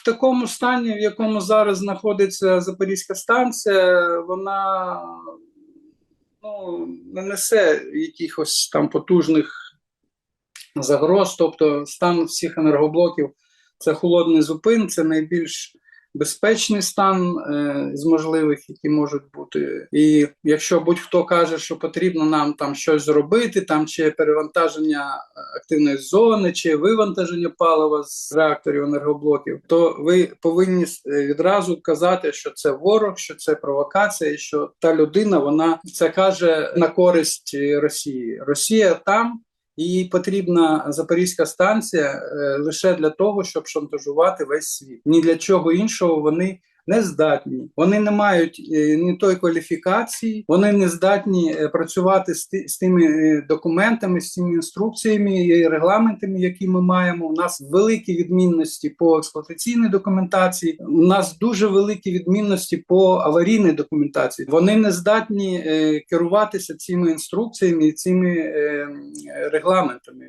в такому стані, в якому зараз знаходиться Запорізька станція, вона ну, не несе якихось там потужних загроз. Тобто стан всіх енергоблоків це холодний зупин, це найбільш безпечний стан е, з можливих, які можуть бути. І якщо будь-хто каже, що потрібно нам там щось зробити, там чи перевантаження е, активної зони, чи вивантаження палива з реакторів енергоблоків, то ви повинні е, відразу казати, що це ворог, що це провокація, що та людина вона це каже на користь Росії. Росія там. Їй потрібна Запорізька станція е, лише для того, щоб шантажувати весь світ. Ні для чого іншого вони не здатні. Вони не мають е, ні той кваліфікації, вони не здатні е, працювати з, ти- з тими е, документами, з тими інструкціями і регламентами, які ми маємо. У нас великі відмінності по експлуатаційній документації. У нас дуже великі відмінності по аварійній документації. Вони не здатні керуватися цими інструкціями і цими регламентами.